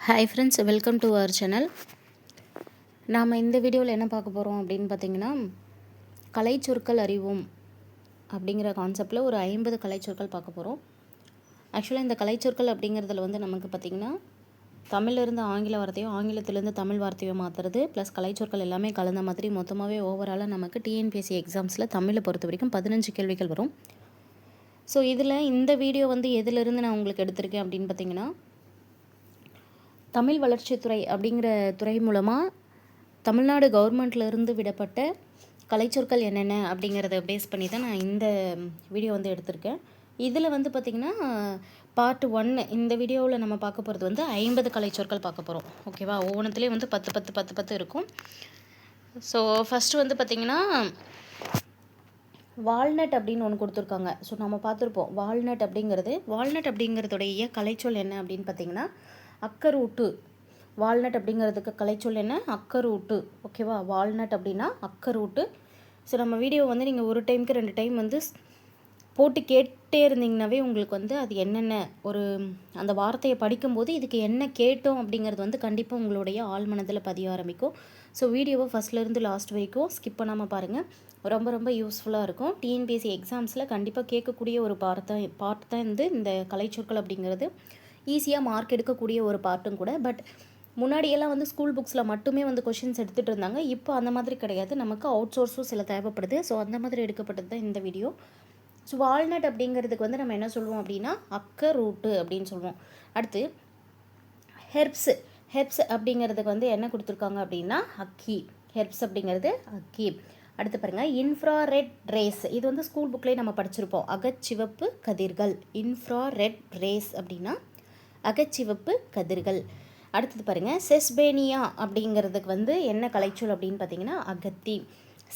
Hi friends welcome to our channel நாம் இந்த வீடியோவில் என்ன பார்க்க போகிறோம் அப்படின்னு பார்த்தீங்கன்னா கலைச்சொற்கள் அறிவோம் அப்படிங்கிற கான்செப்டில் ஒரு ஐம்பது கலைச்சொற்கள் பார்க்க போகிறோம் ஆக்சுவலாக இந்த கலைச்சொற்கள் அப்படிங்கிறதுல வந்து நமக்கு பார்த்திங்கன்னா தமிழிலிருந்து ஆங்கில வார்த்தையோ ஆங்கிலத்திலேருந்து தமிழ் வார்த்தையோ மாற்றுறது ப்ளஸ் கலைச்சொற்கள் எல்லாமே கலந்த மாதிரி மொத்தமாகவே ஓவராலாக நமக்கு டிஎன்பிஎஸ்சி எக்ஸாம்ஸில் தமிழை பொறுத்த வரைக்கும் பதினஞ்சு கேள்விகள் வரும். ஸோ இதில் இந்த வீடியோ வந்து எதிலிருந்து நான் உங்களுக்கு எடுத்திருக்கேன் அப்படின்னு பார்த்தீங்கன்னா தமிழ் வளர்ச்சித்துறை அப்படிங்கிற துறை மூலமாக தமிழ்நாடு கவர்மெண்ட்லேருந்து விடப்பட்ட கலைச்சொற்கள் என்னென்ன அப்படிங்கிறத பேஸ் பண்ணி தான் நான் இந்த வீடியோ வந்து எடுத்திருக்கேன். இதில் வந்து பார்த்திங்கன்னா பார்ட் ஒன் இந்த வீடியோவில் நம்ம பார்க்க போகிறது வந்து ஐம்பது கலைச்சொற்கள் பார்க்க போகிறோம் ஓகேவா ஒவ்வொன்றத்துலேயும் வந்து பத்து பத்து பத்து பத்து இருக்கும். ஸோ ஃபஸ்ட்டு வந்து பார்த்திங்கன்னா வால்நட் அப்படின்னு ஒன்று கொடுத்துருக்காங்க. ஸோ நம்ம பார்த்துருப்போம். வால்நட் அப்படிங்கிறது வால்நட் அப்படிங்கிறதுடைய கலைச்சொல் என்ன அப்படின்னு பார்த்தீங்கன்னா அக்கரூட்டு. வால்நட் அப்படிங்கிறதுக்கு கலைச்சொல் என்ன? அக்கரூட்டு. ஓகேவா வால்நட் அப்படின்னா அக்கரூட்டு. ஸோ நம்ம வீடியோ வந்து நீங்கள் ஒரு டைமுக்கு ரெண்டு டைம் வந்து போட்டு கேட்டே இருந்தீங்கனாவே உங்களுக்கு வந்து அது என்னென்ன ஒரு அந்த வார்த்தையை படிக்கும்போது இதுக்கு என்ன கேட்டோம் அப்படிங்கிறது வந்து கண்டிப்பாக உங்களுடைய ஆழ்மனதில் பதிய ஆரம்பிக்கும். ஸோ வீடியோவை ஃபஸ்ட்லேருந்து லாஸ்ட் வரைக்கும் ஸ்கிப் பண்ணாமல் பாருங்கள் ரொம்ப ரொம்ப யூஸ்ஃபுல்லாக இருக்கும். டிஎன்பிஎஸ்சி எக்ஸாம்ஸில் கண்டிப்பாக கேட்கக்கூடிய ஒரு பார்ட் தான் பார்ட் தான் வந்து இந்த கலைச்சொற்கள் அப்படிங்கிறது. ஈஸியாக மார்க் எடுக்கக்கூடிய ஒரு பார்ட்டும் கூட. பட் முன்னாடியெல்லாம் வந்து ஸ்கூல் புக்ஸில் மட்டுமே வந்து கொஷின்ஸ் எடுத்துகிட்டு இருந்தாங்க. இப்போ அந்த மாதிரி கிடையாது. நமக்கு அவுட் சோர்ஸும் சில தேவைப்படுது. ஸோ அந்த மாதிரி எடுக்கப்பட்டது தான் இந்த வீடியோ ஸோ வால்நட் அப்படிங்கிறதுக்கு வந்து நம்ம என்ன சொல்லுவோம் அப்படின்னா அக்க ரூட்டு அப்படின்னு சொல்லுவோம் அடுத்து ஹெர்ப்ஸ் ஹெர்ப்ஸ் அப்படிங்கிறதுக்கு வந்து என்ன கொடுத்துருக்காங்க அப்படின்னா அக்கி ஹெர்ப்ஸ் அப்படிங்கிறது அக்கி அடுத்து பாருங்கள் இன்ஃப்ராரெட் ரேஸ் இது வந்து ஸ்கூல் புக்லேயே நம்ம படிச்சிருப்போம். அகச்சிவப்பு கதிர்கள். இன்ஃப்ராரெட் ரேஸ் அப்படின்னா அகச்சிவப்பு கதிர்கள். அடுத்தது பாருங்க செஸ்பேனியா அப்படிங்கிறதுக்கு வந்து என்ன கலைச்சொல் அப்படின்னு பார்த்தீங்கன்னா அகத்தி.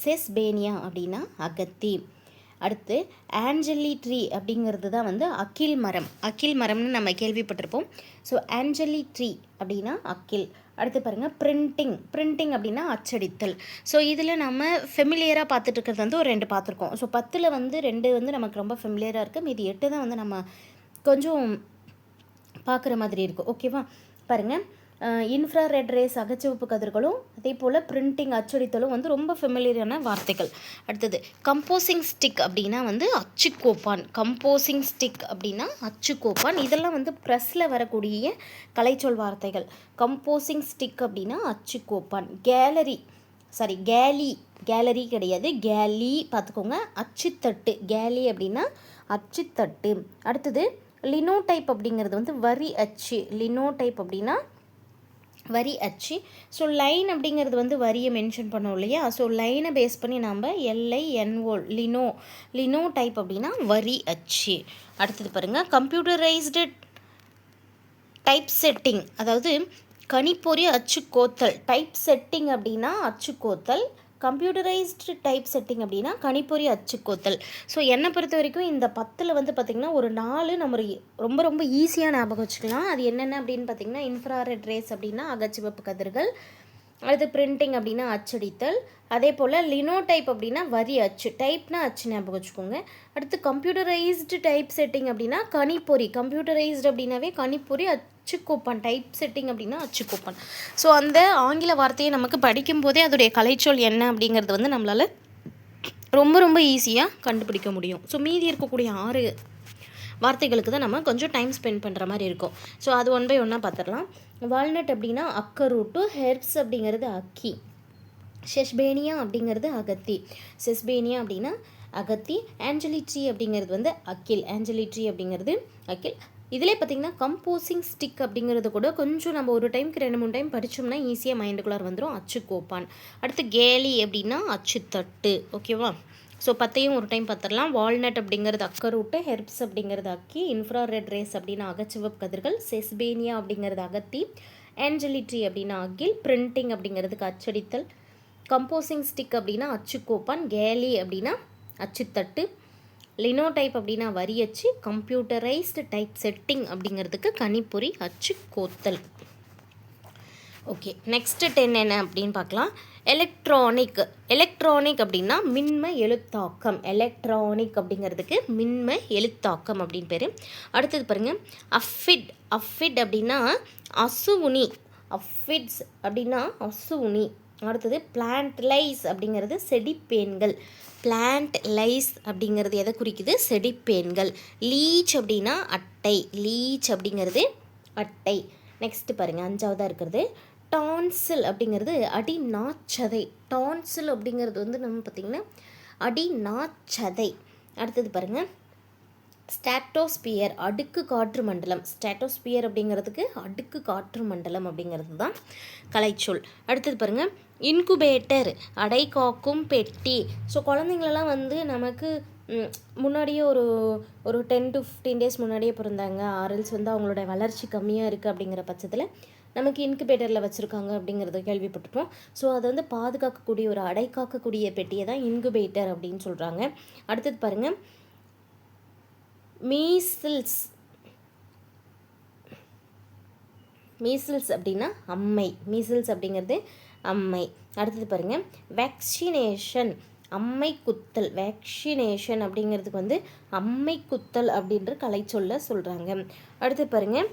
செஸ்பேனியா அப்படின்னா அகத்தி. அடுத்து ஆஞ்சலி ட்ரீ அப்படிங்கிறது தான் வந்து அக்கில் மரம். அக்கில் மரம்னு நம்ம கேள்விப்பட்டிருப்போம். ஸோ ஆஞ்சலி ட்ரீ அப்படின்னா அக்கில் அடுத்து பாருங்கள் பிரிண்டிங். பிரிண்டிங் அப்படின்னா அச்சடித்தல். ஸோ இதில் நம்ம ஃபெமிலியராக பார்த்துட்டு இருக்கிறது வந்து ஒரு ரெண்டு பார்த்துருக்கோம். ஸோ பத்தில் வந்து ரெண்டு வந்து நமக்கு ரொம்ப ஃபெமிலியராக இருக்குது மீதி எட்டு தான் வந்து நம்ம கொஞ்சம் பார்க்குற மாதிரி இருக்கும். ஓகேவா பாருங்கள் இன்ஃப்ராரெட் ரேஸ் அகச்சிவப்பு கதிர்களும் அதே போல் பிரிண்டிங் அச்சடித்தலும் வந்து ரொம்ப ஃபெமிலியரான வார்த்தைகள். அடுத்தது கம்போசிங் ஸ்டிக் அப்படின்னா வந்து அச்சுக்கோப்பான். கம்போசிங் ஸ்டிக் அப்படின்னா அச்சுக்கோப்பான். இதெல்லாம் வந்து ப்ரெஸ்ஸில் வரக்கூடிய கலைச்சொல் வார்த்தைகள். கம்போசிங் ஸ்டிக் அப்படின்னா அச்சுக்கோப்பான். கேலரி சாரி கேலி கேலரி கிடையாது. கேலி பார்த்துக்கோங்க அச்சுத்தட்டு. கேலி அப்படின்னா அச்சுத்தட்டு. அடுத்தது லினோ டைப் அப்படிங்கிறது வந்து வரி அச்சு. லினோ டைப் அப்படின்னா வரி அச்சு. ஸோ லைன் அப்படிங்கிறது வந்து வரியை மென்ஷன் பண்ணோம் இல்லையா? ஸோ லைனை பேஸ் பண்ணி நாம் L I N O lino lino type அப்படின்னா வரி அச்சு. அடுத்தது பாருங்கள் கம்ப்யூட்டரைஸ்டு டைப் செட்டிங் அதாவது கணிப்பொறி அச்சு கோத்தல் டைப் செட்டிங் அப்படின்னா அச்சு கோத்தல் கம்ப்யூட்டரைஸ்டு டைப் செட்டிங் அப்படின்னா கணிப்பொறி அச்சுக்கோத்தல். ஸோ என்னை பொறுத்த வரைக்கும் இந்த பத்தில் வந்து பார்த்திங்கன்னா ஒரு நாலு நம்ம ரொம்ப ரொம்ப ஈஸியாக ஞாபகம் வச்சுக்கலாம். அது என்னென்ன அப்படின்னு பார்த்தீங்கன்னா இன்ஃப்ராரெட் ரேஸ் அப்படின்னா அகச்சிவப்பு கதிர்கள் அடுத்து பிரிண்டிங் அப்படின்னா அச்சடித்தல் அதே போல் லினோ டைப் அப்படின்னா வரி அச்சு டைப்னா அச்சு ஞாபகம் வச்சுக்கோங்க. அடுத்து கம்ப்யூட்டரைஸ்டு டைப் செட்டிங் அப்படின்னா கணிப்பொறி கம்ப்யூட்டரைஸ்டு அப்படின்னாவே கணிப்பொறி அச்சுக்கோப்பான் டைப் செட்டிங் அப்படின்னா அச்சுக்கோப்பான். ஸோ அந்த ஆங்கில வார்த்தையை நமக்கு படிக்கும்போதே அதோடைய கலைச்சொல் என்ன அப்படிங்கிறது வந்து நம்மளால் ரொம்ப ரொம்ப ஈஸியாக கண்டுபிடிக்க முடியும். ஸோ மீதி இருக்கக்கூடிய ஆறு வார்த்தைகளுக்கு தான் நம்ம கொஞ்சம் டைம் ஸ்பெண்ட் பண்ணுற மாதிரி இருக்கும். ஸோ அது ஒன் பை ஒன்னாக பார்த்துடலாம் வால்நட் அப்படின்னா அக்கரூட்டு ஹெர்ப்ஸ் அப்படிங்கிறது அக்கி. ஷெஷ்பேனியா அப்படிங்கிறது அகத்தி. செஸ்பேனியா அப்படின்னா அகத்தி. ஆஞ்சலி ட்ரீ அப்படிங்கிறது வந்து அக்கில். ஆஞ்சலி ட்ரீ அப்படிங்கிறது அக்கில். இதிலே பார்த்தீங்கன்னா கம்போசிங் ஸ்டிக் அப்படிங்கிறது கூட கொஞ்சம் நம்ம ஒரு டைம்க்கு ரெண்டு மூணு டைம் படித்தோம்னா ஈஸியாக மைண்டுக்குள்ளார் வந்துடும் அச்சு கோப்பான் அடுத்து கேலி அப்படின்னா அச்சுத்தட்டு. ஓகேவா ஸோ பத்தையும் ஒரு டைம் பார்த்துடலாம் வால்நட் அப்படிங்கிறது அக்கரூட்டு ஹெர்ப்ஸ் அப்படிங்கிறது அக்கி இன்ஃப்ராரெட் ரேஸ் அப்படின்னா அகச்சிவப்பு கதிர்கள் செஸ்பேனியா அப்படிங்கிறது அகத்தி ஆஞ்சலிட்ரி அப்படின்னா அகில் பிரிண்டிங் அப்படிங்கிறதுக்கு அச்சடித்தல் கம்போசிங் ஸ்டிக் அப்படின்னா அச்சுக்கோப்பான் கேலி அப்படின்னா அச்சுத்தட்டு லினோ டைப் அப்படின்னா வரி அச்சு கம்ப்யூட்டரைஸ்டு டைப் செட்டிங் அப்படிங்கிறதுக்கு கணிப்பொறி அச்சு கோத்தல். ஓகே நெக்ஸ்ட்டு டென் என்ன அப்படின்னு பார்க்கலாம். எலக்ட்ரானிக் எலக்ட்ரானிக் அப்படின்னா மின்ம எழுத்தாக்கம். எலக்ட்ரானிக் அப்படிங்கிறதுக்கு மின்ம எழுத்தாக்கம் அப்படின்னு பேர். அடுத்தது பாருங்கள் அஃபிட் அஃபிட் அப்படின்னா அசுவுனி. அஃபிட்ஸ் அப்படின்னா அசுவுனி. அடுத்தது பிளான்ட் லைஸ் அப்படிங்கிறது செடிப்பேன்கள். பிளான்ட் லைஸ் அப்படிங்கிறது எதை குறிக்குது? செடிப்பேன்கள். லீச் அப்படின்னா அட்டை. லீச் அப்படிங்கிறது அட்டை. நெக்ஸ்ட் பாருங்கள் அஞ்சாவதாக இருக்கிறது. டான்சில் அப்படிங்கிறது அடி நாச்சதை டான்சில் அப்படிங்கிறது வந்து நம்ம பார்த்திங்கன்னா அடி நாச்சதை அடுத்தது பாருங்கள் ஸ்டாட்டோஸ்பியர் அடுக்கு காற்று மண்டலம். ஸ்டாட்டோஸ்பியர் அப்படிங்கிறதுக்கு அடுக்கு காற்று மண்டலம் அப்படிங்கிறது தான் கலைச்சொல். அடுத்தது பாருங்கள் இன்குபேட்டர் அடை காக்கும் பெட்டி. ஸோ குழந்தைங்களெல்லாம் வந்து நமக்கு முன்னாடியே ஒரு ஒரு டென் டு ஃபிஃப்டீன் டேஸ் முன்னாடியே பிறந்தாங்க. ஆரல்ஸ் வந்து அவங்களோட வளர்ச்சி கம்மியாக இருக்குது அப்படிங்கிற பட்சத்தில் நமக்கு இன்குபேட்டரில் வச்சுருக்காங்க அப்படிங்கிறத கேள்விப்பட்டிருப்போம். ஸோ அதை வந்து பாதுகாக்கக்கூடிய ஒரு அடை காக்கக்கூடிய பெட்டியை தான் இன்குபேட்டர் அப்படின்னு சொல்கிறாங்க அடுத்தது பாருங்கள் மீசில்ஸ். மீசில்ஸ் அப்படின்னா அம்மை. மீசில்ஸ் அப்படிங்கிறது அம்மை. அடுத்தது பாருங்கள் வேக்சினேஷன் அம்மை குத்தல். வேக்சினேஷன் அப்படிங்கிறதுக்கு வந்து அம்மை குத்தல் அப்படின்ற சொல்ல சொல்கிறாங்க அடுத்து பாருங்கள்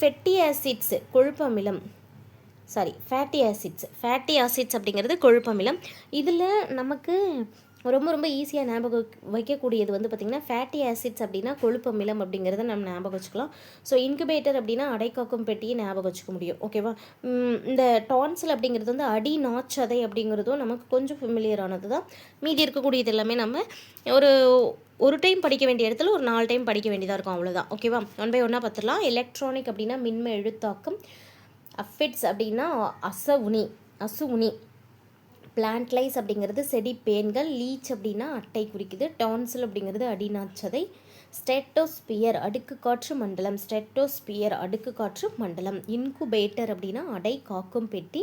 fatty acids கொழுப்பமிலம். Sorry fatty acids fatty acids அப்படிங்கிறது கொழுப்பமிலம். இதில் நமக்கு ரொம்ப ரொம்ப ஈஸியாக ஞாபகம் வைக்கக்கூடியது வந்து பார்த்திங்கன்னா ஃபேட்டி ஆசிட்ஸ் அப்படின்னா கொழுப்பு அமிலம் அப்படிங்கிறத நம்ம ஞாபகம் வச்சுக்கலாம். ஸோ இன்குபேட்டர் அப்படின்னா அடைக்காக்கும் பெட்டியை ஞாபகம் வச்சுக்க முடியும். ஓகேவா இந்த டான்சில் அப்படிங்கிறது வந்து அடி நாச்சதை அப்படிங்கிறதும் நமக்கு கொஞ்சம் ஃபெமிலியரானது தான் மீதி இருக்கக்கூடியது எல்லாமே நம்ம ஒரு ஒரு டைம் படிக்க வேண்டிய இடத்துல ஒரு நாலு டைம் படிக்க வேண்டியதாக இருக்கும். அவ்வளோதான் ஓகேவா ஒன் பை ஒன்னாக பார்த்துடலாம். எலக்ட்ரானிக் அப்படின்னா மின்ம எழுத்தாக்கம் அஃபிட்ஸ் அப்படின்னா அசவுனி அசுவுனி பிளான்ட்லைஸ் அப்படிங்கிறது செடி பேன்கள் லீச் அப்படின்னா அட்டை குறிக்குது டான்சில் அப்படிங்கிறது அடிநாச்சதை ஸ்டெட்டோஸ்பியர் அடுக்கு காற்று மண்டலம் ஸ்டெட்டோஸ்பியர் அடுக்கு காற்று மண்டலம் இன்குபேட்டர் அப்படின்னா அடை காக்கும் பெட்டி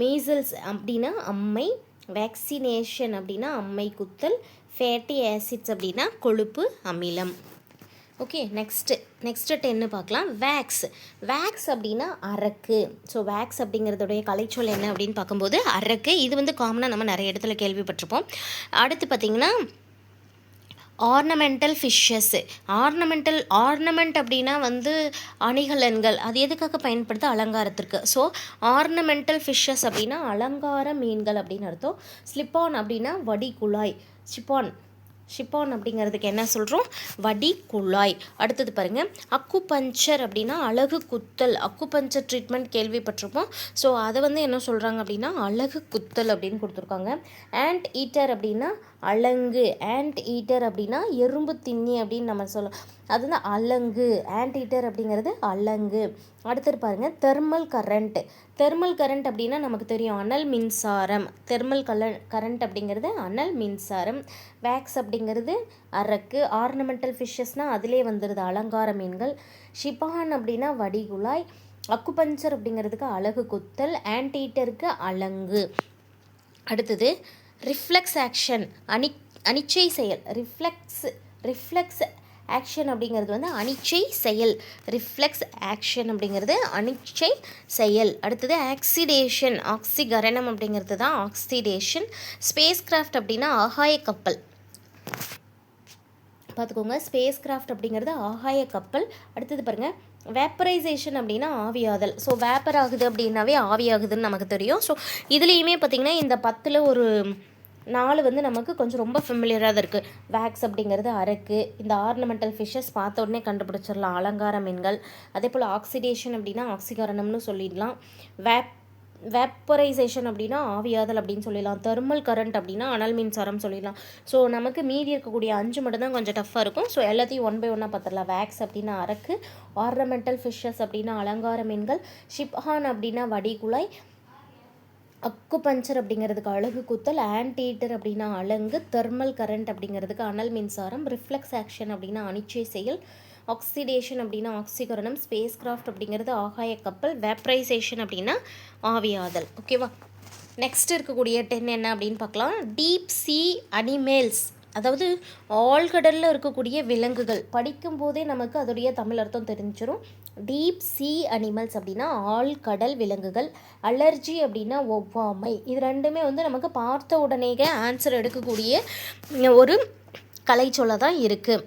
மீசல்ஸ் அப்படின்னா அம்மை வேக்சினேஷன் அப்படின்னா அம்மை குத்தல் ஃபேட்டி ஆசிட்ஸ் அப்படின்னா கொழுப்பு அமிலம். ஓகே நெக்ஸ்ட்டு நெக்ஸ்ட்டு டென்னு பார்க்கலாம். வேக்ஸ் வேக்ஸ் அப்படின்னா அரக்கு. ஸோ வேக்ஸ் அப்படிங்கிறதுடைய கலைச்சொல் என்ன அப்படின்னு பார்க்கும்போது அரக்கு இது வந்து காமனாக நம்ம நிறைய இடத்துல கேள்விப்பட்டிருப்போம். அடுத்து பார்த்திங்கன்னா ஆர்னமெண்டல் ஃபிஷ்ஷஸ்ஸு ஆர்னமெண்டல் ஆர்னமெண்ட் அப்படின்னா வந்து அணிகலன்கள். அது எதுக்காக பயன்படுத்த அலங்காரத்திற்கு. ஸோ ஆர்னமெண்டல் ஃபிஷ்ஷஸ் அப்படின்னா அலங்கார மீன்கள் அப்படின்னு அர்த்தம். ஸ்லிப்பான் அப்படின்னா வடி குழாய் ஷிப்பான் ஷிப்பான் அப்படிங்கிறதுக்கு என்ன சொல்கிறோம் வடி குழாய். அடுத்தது பாருங்கள் அக்கு பஞ்சர் அப்படின்னா அழகு குத்தல். அக்கு பஞ்சர் ட்ரீட்மெண்ட் கேள்விப்பட்டிருப்போம். ஸோ அதை வந்து என்ன சொல்கிறாங்க அப்படின்னா அழகு குத்தல் அப்படின்னு கொடுத்துருக்காங்க. ஆண்ட் ஈட்டர் அப்படின்னா அலங்கு ஆண்ட் ஈட்டர் அப்படின்னா எறும்பு தின்னி அப்படின்னு நம்ம சொல்லலாம் அது வந்து அலங்கு. ஆண்ட் ஈட்டர் அப்படிங்கிறது அலங்கு. அடுத்தது பாருங்க தெர்மல் கரண்ட் தெர்மல் கரண்ட் அப்படின்னா நமக்கு தெரியும் அனல் மின்சாரம். தெர்மல் கல கரண்ட் அப்படிங்கிறது அனல் மின்சாரம். வேக்ஸ் அப்படிங்கிறது அரக்கு. ஆர்னமெண்டல் ஃபிஷ்ஷஸ்னால் அதிலே வந்துடுது அலங்கார மீன்கள். ஷிபான் அப்படின்னா வடிகுழாய். அக்குபஞ்சர் அப்படிங்கிறதுக்கு அழகு குத்தல். ஆன்டீட்டருக்கு அலங்கு. அடுத்தது ரிஃப்ளெக்ஸ் ஆக்ஷன் அணி அனிச்சை செயல். ரிஃப்ளெக்ஸ் ரிஃப்ளெக்ஸ் ஆக்ஷன் அப்படிங்கிறது வந்து அனிச்சை செயல். ரிஃப்ளெக்ஸ் ஆக்ஷன் அப்படிங்கிறது அனிச்சை செயல். அடுத்தது ஆக்சிடேஷன் ஆக்சிகரணம் அப்படிங்கிறது தான் ஆக்சிடேஷன் ஸ்பேஸ் கிராஃப்ட் அப்படின்னா ஆகாய கப்பல். பார்த்துக்கோங்க ஸ்பேஸ் கிராஃப்ட் அப்படிங்கிறது ஆகாய கப்பல். அடுத்தது பாருங்கள் வேப்பரைசேஷன் அப்படின்னா ஆவியாதல். ஸோ வேப்பர் ஆகுது அப்படின்னாவே ஆவியாகுதுன்னு நமக்கு தெரியும். ஸோ இதுலேயுமே பார்த்திங்கன்னா இந்த பத்தில் ஒரு நாலு வந்து நமக்கு கொஞ்சம் ரொம்ப ஃபெமிலியராக தான் இருக்குது வேக்ஸ் அப்படிங்கிறது அரக்கு. இந்த ஆர்னமெண்டல் ஃபிஷ்ஷஸ் பார்த்த உடனே கண்டுபிடிச்சிடலாம். அலங்கார மீன்கள். அதே போல் ஆக்சிடேஷன் அப்படின்னா ஆக்சிகரணம்னு சொல்லிடலாம். வேப் வேப்பரைசேஷன் அப்படின்னா ஆவியாதல் அப்படின்னு சொல்லிடலாம். தெர்மல் கரண்ட் அப்படின்னா அனல் மின்சாரம் சொல்லிடலாம். ஸோ நமக்கு மீதி இருக்கக்கூடிய அஞ்சு மட்டும் தான் கொஞ்சம் டஃப்பாக இருக்கும். ஸோ எல்லாத்தையும் ஒன் பை ஒன்னாக பார்த்துடலாம். வேக்ஸ் அப்படின்னா அரக்கு. ஆர்னமெண்டல் ஃபிஷ்ஷஸ் அப்படின்னா அலங்கார மீன்கள். ஷிப்ஹான் அப்படின்னா வடிகுழாய் அக்கு பஞ்சர் அப்படிங்கிறதுக்கு அழகு குத்தல் ஆன்டீட்டர் அப்படின்னா அலங்கு தெர்மல் கரண்ட் அப்படிங்கிறதுக்கு அனல் மின்சாரம் ரிஃப்ளெக்ஸ் ஆக்ஷன் அப்படின்னா அனிச்சை செயல் ஆக்சிடேஷன் அப்படின்னா ஆக்சிகரணம் ஸ்பேஸ் கிராஃப்ட் அப்படிங்கிறது ஆகாய கப்பல் வேப்ரைசேஷன் அப்படின்னா ஆவியாதல் ஓகேவா நெக்ஸ்ட் இருக்கக்கூடிய டென் என்ன அப்படின்னு பார்க்கலாம். டீப் சி அனிமேல்ஸ் அதாவது ஆழ்கடலில் இருக்கக்கூடிய விலங்குகள். படிக்கும்போதே நமக்கு அதோடைய தமிழ் அர்த்தம் தெரிஞ்சிடும் டீப் சி அனிமல்ஸ் அப்படின்னா ஆள் கடல் விலங்குகள் அலர்ஜி அப்படின்னா ஒவ்வாமை. இது ரெண்டுமே வந்து நமக்கு பார்த்த உடனேயே ஆன்சர் எடுக்கக்கூடிய ஒரு கலைச்சொல்ல தான் இருக்குது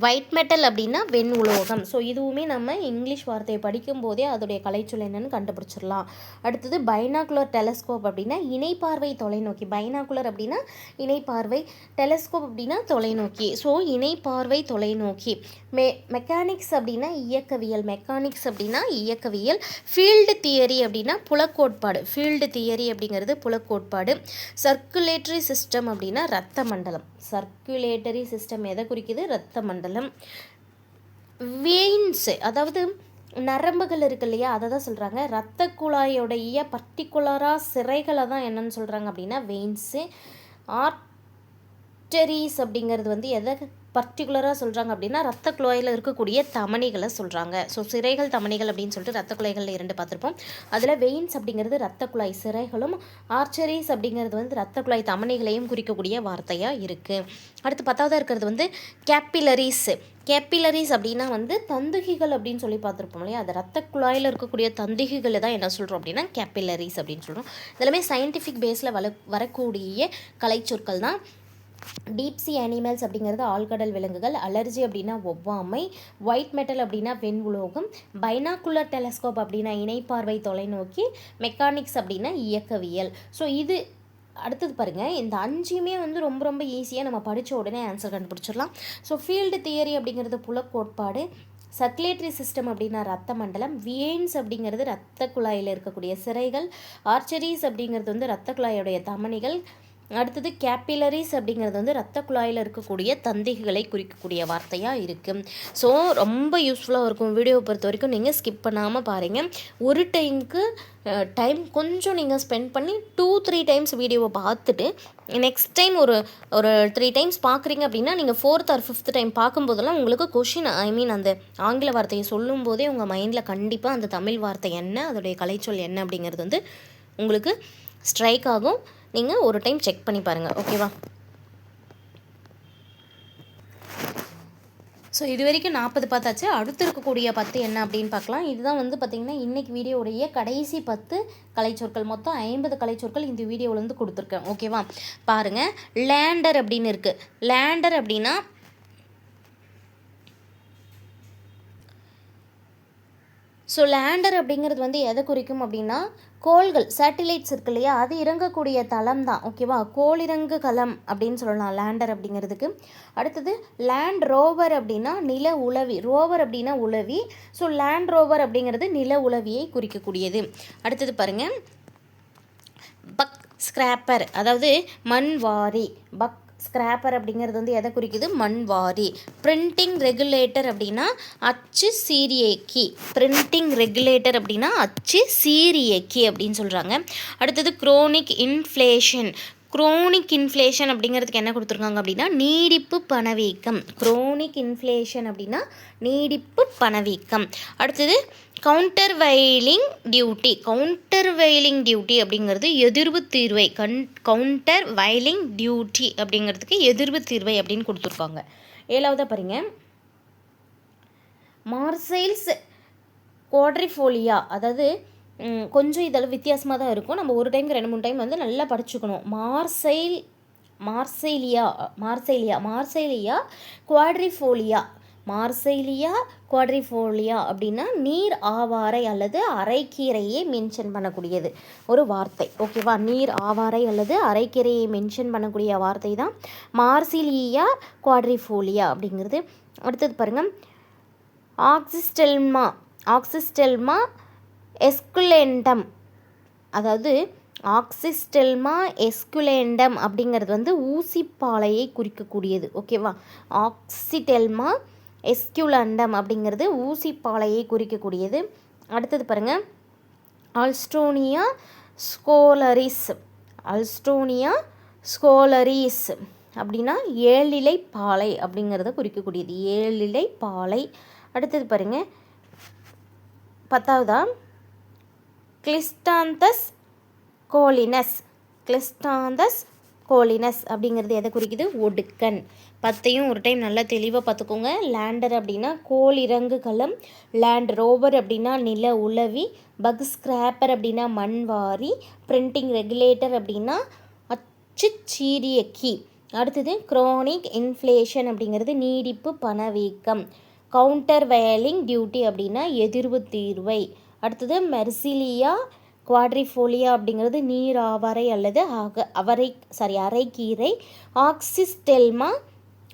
ஒயிட் மெட்டல் அப்படின்னா வெண் உலோகம். ஸோ இதுவுமே நம்ம இங்கிலீஷ் வார்த்தையை படிக்கும்போதே அதோடைய கலைச்சொல் என்னன்னு கண்டுபிடிச்சிடலாம். அடுத்தது பைனாகுலர் டெலஸ்கோப் அப்படின்னா இணைப்பார்வை தொலைநோக்கி. பைனாகுலர் அப்படின்னா இணைப்பார்வை டெலஸ்கோப் அப்படின்னா தொலைநோக்கி. ஸோ இணைப்பார்வை தொலைநோக்கி. மெ மெக்கானிக்ஸ் அப்படின்னா இயக்கவியல். மெக்கானிக்ஸ் அப்படின்னா இயக்கவியல். ஃபீல்டு தியரி அப்படின்னா புலக்கோட்பாடு. ஃபீல்டு தியரி அப்படிங்கிறது புலக்கோட்பாடு. சர்க்குலேட்டரி சிஸ்டம் அப்படின்னா ரத்த மண்டலம் சர்க்குலேட்டரி சிஸ்டம் எதை குறிக்குது? ரத்த மண்டலம். வெயின்ஸ் அதாவது நரம்புகள் இருக்கு இல்லையா? அதை தான் சொல்கிறாங்க ரத்த குழாயோடைய பர்டிகுலராக சிறைகளை தான் என்னன்னு சொல்கிறாங்க அப்படின்னா வெயின்ஸு ஆர்ட் ஆர்டரிஸ் அப்படிங்கிறது வந்து எதை பர்டிகுலராக சொல்கிறாங்க அப்படின்னா ரத்த குழாயில் இருக்கக்கூடிய தமணிகளை சொல்கிறாங்க ஸோ சிறைகள் தமணிகள் அப்படின்னு சொல்லிட்டு ரத்த குழாய்களில் இரண்டு பார்த்துருப்போம். அதில் வெயின்ஸ் அப்படிங்கிறது ரத்த குழாய் சிறைகளும் ஆர்ச்சரிஸ் அப்படிங்கிறது வந்து ரத்த குழாய் தமணிகளையும் குறிக்கக்கூடிய வார்த்தையாக இருக்குது அடுத்து பத்தாவதாக இருக்கிறது வந்து கேப்பிலரிஸ் கேப்பிலரிஸ் அப்படின்னா வந்து தந்துகிகள் அப்படின்னு சொல்லி பார்த்துருப்போம் இல்லையா? அது ரத்த குழாயில் இருக்கக்கூடிய தந்துகிகளை தான் என்ன சொல்கிறோம் அப்படின்னா கேப்பிலரிஸ் அப்படின்னு சொல்கிறோம் இதெல்லாமே சயின்டிஃபிக் பேஸில் வள வரக்கூடிய கலைச்சொற்கள் தான் டீப்சி அனிமல்ஸ் அப்படிங்கிறது ஆழ்கடல் விலங்குகள் அலர்ஜி அப்படின்னா ஒவ்வாமை ஒயிட் மெட்டல் அப்படின்னா வெண் உலோகம் பைனாக்குலர் டெலஸ்கோப் அப்படின்னா இணைப்பார்வை தொலைநோக்கி மெக்கானிக்ஸ் அப்படின்னா இயக்கவியல். ஸோ இது அடுத்தது பாருங்கள் இந்த அஞ்சுமே வந்து ரொம்ப ரொம்ப ஈஸியாக நம்ம படித்த உடனே ஆன்சர் கண்டுபிடிச்சிடலாம். ஸோ ஃபீல்டு தியரி அப்படிங்கிறது புலக்கோட்பாடு சர்க்குலேட்டரி சிஸ்டம் அப்படின்னா ரத்த மண்டலம் வியன்ஸ் அப்படிங்கிறது ரத்த குழாயில் இருக்கக்கூடிய சிறைகள் ஆர்ச்சரிஸ் அப்படிங்கிறது வந்து ரத்த குழாயோடைய தமனிகள் அடுத்தது கேப்பிலரிஸ் அப்படிங்கிறது வந்து ரத்த குழாயில் இருக்கக்கூடிய தந்திகளை குறிக்கக்கூடிய வார்த்தையாக இருக்குது ஸோ ரொம்ப யூஸ்ஃபுல்லாக இருக்கும் வீடியோவை பொறுத்த வரைக்கும் நீங்கள் ஸ்கிப் பண்ணாமல் பாருங்கள் ஒரு டைமுக்கு டைம் கொஞ்சம் நீங்கள் ஸ்பெண்ட் பண்ணி டூ த்ரீ டைம்ஸ் வீடியோவை பார்த்துட்டு நெக்ஸ்ட் டைம் ஒரு ஒரு த்ரீ டைம்ஸ் பார்க்குறீங்க அப்படின்னா நீங்கள் ஃபோர்த் ஆர் ஃபிஃப்த் டைம் பார்க்கும்போதெல்லாம் உங்களுக்கு கொஷின் ஐ மீன் அந்த ஆங்கில வார்த்தையை சொல்லும்போதே உங்கள் மைண்டில் கண்டிப்பாக அந்த தமிழ் வார்த்தை என்ன அதோடைய கலைச்சொல் என்ன அப்படிங்கிறது வந்து உங்களுக்கு ஸ்ட்ரைக் ஆகும். நீங்கள் ஒரு டைம் செக் பண்ணி பாருங்கள் ஓகேவா? ஸோ இது வரைக்கும் நாற்பது பார்த்தாச்சு அடுத்து இருக்கக்கூடிய பத்து என்ன அப்படின்னு பார்க்கலாம். இதுதான் வந்து பார்த்திங்கன்னா இன்றைக்கி வீடியோவுடைய கடைசி பத்து கலைச்சொற்கள். மொத்தம் ஐம்பது கலைச்சொற்கள் இந்த வீடியோவில் வந்து கொடுத்துருக்கேன். ஓகேவா? பாருங்கள் லேண்டர் அப்படின்னு இருக்குது லேண்டர் அப்படின்னா ஸோ லேண்டர் அப்படிங்கிறது வந்து எதை குறிக்கும் அப்படின்னா கோள்கள் சேட்டிலைட்ஸ் இருக்கு இல்லையா? அது இறங்கக்கூடிய தளம் தான் ஓகேவா கோளிறங்கு களம் அப்படின்னு சொல்லலாம் லேண்டர் அப்படிங்கிறதுக்கு. அடுத்தது லேண்ட் ரோவர் அப்படின்னா நில உளவி ரோவர் அப்படின்னா உளவி. ஸோ லேண்ட் ரோவர் அப்படிங்கிறது நில உளவியை குறிக்கக்கூடியது. அடுத்தது பாருங்கள் பக் ஸ்கிராப்பர் அதாவது மண்வாரி பக் ஸ்கிராப்பர் அப்படிங்கிறது வந்து எதை குறிக்குது? மண்வாரி. பிரிண்டிங் ரெகுலேட்டர் அப்படின்னா அச்சு சீரியக்கி. பிரிண்டிங் ரெகுலேட்டர் அப்படின்னா அச்சு சீரியக்கி அப்படின்னு சொல்கிறாங்க அடுத்தது குரோனிக் இன்ஃப்ளேஷன் குரோனிக் இன்ஃப்ளேஷன் அப்படிங்கிறதுக்கு என்ன கொடுத்துருக்காங்க அப்படின்னா நீடிப்பு பணவீக்கம். குரோனிக் இன்ஃப்ளேஷன் அப்படின்னா நீடிப்பு பணவீக்கம். அடுத்தது countervailing duty countervailing duty அப்படிங்கிறது எதிர்வு தீர்வை. கன் கவுண்டர் வைலிங் டியூட்டி அப்படிங்கிறதுக்கு எதிர்வு தீர்வை அப்படின்னு கொடுத்துருக்காங்க. ஏழாவதாக பாருங்க. மார்சைல்ஸ் குவாட்ரிஃபோலியா அதாவது கொஞ்சம் இதெல்லாம் வித்தியாசமாக தான் இருக்கும். நம்ம ஒரு டைம் ரெண்டு மூணு டைம் வந்து நல்லா படிச்சுக்கணும். மார்சைல் மார்சைலியா மார்சைலியா மார்சைலியா குவாட்ரிஃபோலியா மார்சைலியா குவாட்ரிஃபோலியா அப்படின்னா நீர் ஆவாரை அல்லது அரைக்கீரையை மென்ஷன் பண்ணக்கூடியது. ஒரு வார்த்தை ஓகேவா நீர் ஆவாரை அல்லது அரைக்கீரையை மென்ஷன் பண்ணக்கூடிய வார்த்தை தான் மார்சிலியா குவாட்ரிஃபோலியா அப்படிங்கிறது. அடுத்தது பாருங்கள் ஆக்சிஸ்டெல்மா ஆக்சிஸ்டெல்மா எஸ்குலேண்டம். அதாவது ஆக்சிஸ்டெல்மா எஸ்குலேண்டம் அப்படிங்கிறது வந்து ஊசிப்பாலையை குறிக்கக்கூடியது ஓகேவா ஆக்சிடெல்மா எஸ்கியூலண்டம் அப்படிங்கிறது ஊசிப்பாலையை குறிக்கக்கூடியது. அடுத்தது பாருங்கள் அல்ஸ்டோனியா ஸ்கோலரிஸ். அல்ஸ்டோனியா ஸ்கோலரிஸ் அப்படின்னா ஏழிலை பாலை அப்படிங்கிறத குறிக்கக்கூடியது. ஏழிலை பாலை. அடுத்தது பாருங்க. பத்தாவதா? கிளிஸ்டாந்தஸ் கோலினஸ். கிளிஸ்டாந்தஸ் கோலினஸ் அப்படிங்கிறது எதை குறிக்குது? ஒடுக்கன். பத்தையும் ஒரு டைம் நல்லா தெளிவாக பார்த்துக்கோங்க. லேண்டர் அப்படின்னா கோல் இறங்கு களம். லேண்ட் ரோவர் அப்படின்னா நில உளவி. பக் ஸ்கிராப்பர் அப்படின்னா மண்வாரி பிரிண்டிங் ரெகுலேட்டர் அப்படின்னா அச்சு சீரிய கீ. அடுத்தது குரோனிக் இன்ஃப்ளேஷன் அப்படிங்கிறது நீடிப்பு பணவீக்கம் கவுண்டர் வயலிங் டியூட்டி அப்படின்னா எதிர்வு தீர்வை. அடுத்தது மெர்சிலியா குவாட்ரிஃபோலியா அப்படிங்கிறது நீர் ஆவாரை அல்லது அக அவரை சாரி அரைக்கீரை ஆக்சிஸ்டெல்மா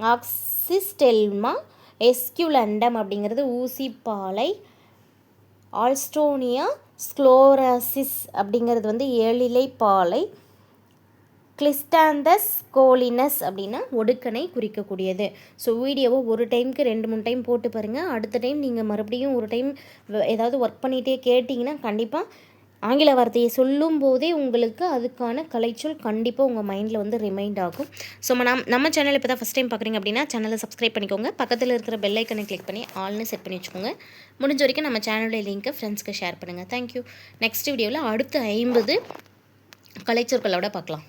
ஆக்சிஸ்டெல்மா எஸ்கியூலண்டம் அப்படிங்கிறது ஊசிப்பாலை ஆல்ஸ்டோனியா ஸ்க்ளோராசிஸ் அப்படிங்கிறது வந்து ஏழிலை பாலை கிளிஸ்டாந்தஸ் கோலினஸ் அப்படின்னா ஒடுக்கனை குறிக்கக்கூடியது. ஸோ வீடியோவை ஒரு டைமுக்கு ரெண்டு மூணு டைம் போட்டு பாருங்கள் அடுத்த டைம் நீங்கள் மறுபடியும் ஒரு டைம் ஏதாவது ஒர்க் பண்ணிகிட்டே கேட்டிங்கன்னா கண்டிப்பாக ஆங்கில வார்த்தையை சொல்லும் போதே உங்களுக்கு அதுக்கான கலைச்சொல் கண்டிப்பாக உங்கள் மைண்டில் வந்து ரிமைண்ட் ஆகும். ஸோ நம்ம நம்ம சேனல் இப்போ தான் ஃபஸ்ட் டைம் பார்க்குறீங்க அப்படின்னா சேனலை சப்ஸ்கிரைப் பண்ணிக்கோங்க. பக்கத்தில் இருக்கிற பெல் ஐக்கனை கிளிக் பண்ணி ஆல்னு செட் பண்ணி வச்சுக்கோங்க. முடிஞ்ச வரைக்கும் நம்ம சேனலுடைய லிங்க்கை ஃப்ரெண்ட்ஸ்க்கு ஷேர் பண்ணுங்கள் தேங்க்யூ நெக்ஸ்ட் வீடியோவில் அடுத்த ஐம்பது கலைச்சொற்களோட பார்க்கலாம்